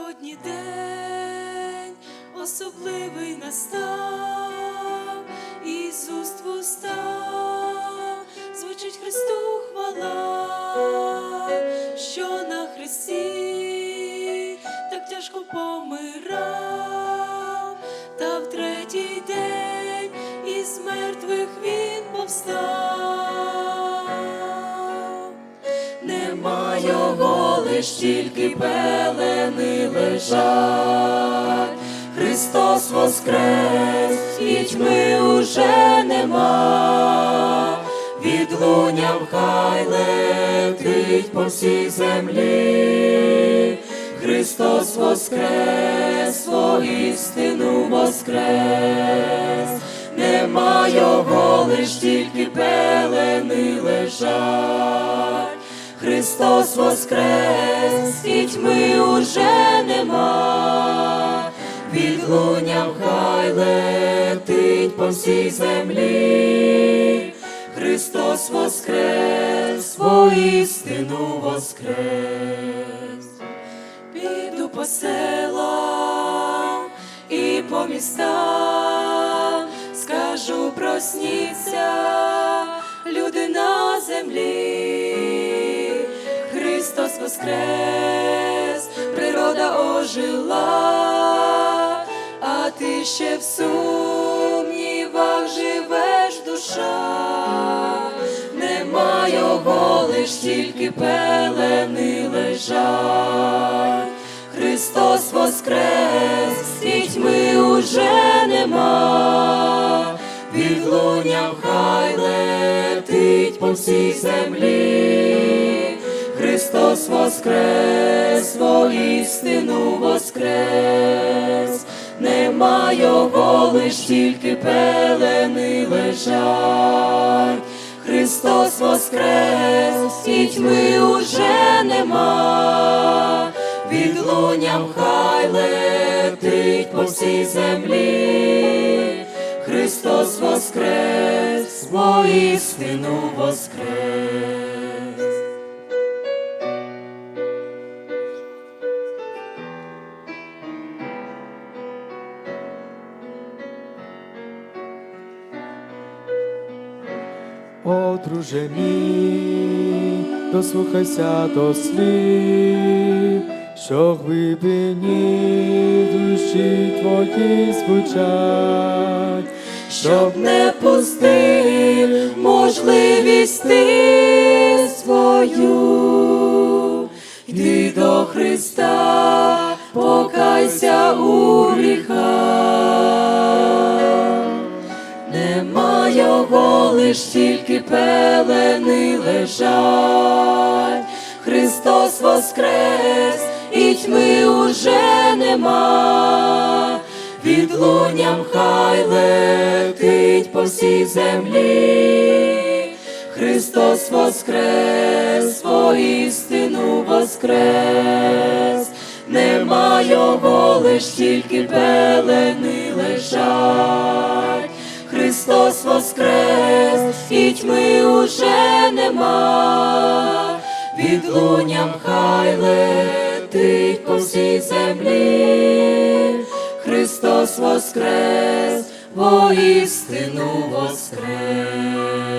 Сьогодні день особливий настав, Ісус вустав, звучить Христу хвала, що на хресті так тяжко помирав, та в третій день із мертвих він повстав. Нема його, лиш тільки пелени лежать. Христос воскрес, і тьми уже нема. Відлуням хай летить по всій землі. Христос воскрес, воістину воскрес. Нема його, лиш тільки пелени лежать. Христос воскрес, і тьми уже нема, відлуням хай летить по всій землі. Христос воскрес, воістину воскрес. Піду по селам і по містам, скажу просніться, люди на землі. Христос воскрес, природа ожила, а ти ще в сумнівах живеш душа. Нема його, лиш тільки пелени лежать. Христос воскрес, і тьми уже нема, відлуням хай летить по всій землі. Христос воскрес, воістину воскрес, нема його, лиш тільки пелени лежать. Христос воскрес, і тьми уже нема, відлуням хай летить по всій землі. Христос воскрес, воістину воскрес. Друже мій, дослухайся до слів, що в глибині душі твої звучать, щоб не пустив можливість свою, йди до Христа, покайся у гріхах. Нема його, лиш тільки пелени лежать. Христос воскрес, і тьми уже нема. Відлуням хай летить по всій землі. Христос воскрес, воістину воскрес. Нема його, лиш тільки пелени лежать. Христос воскрес, і тьми уже нема, відлуням хай летить по всій землі. Христос воскрес, воістину воскрес.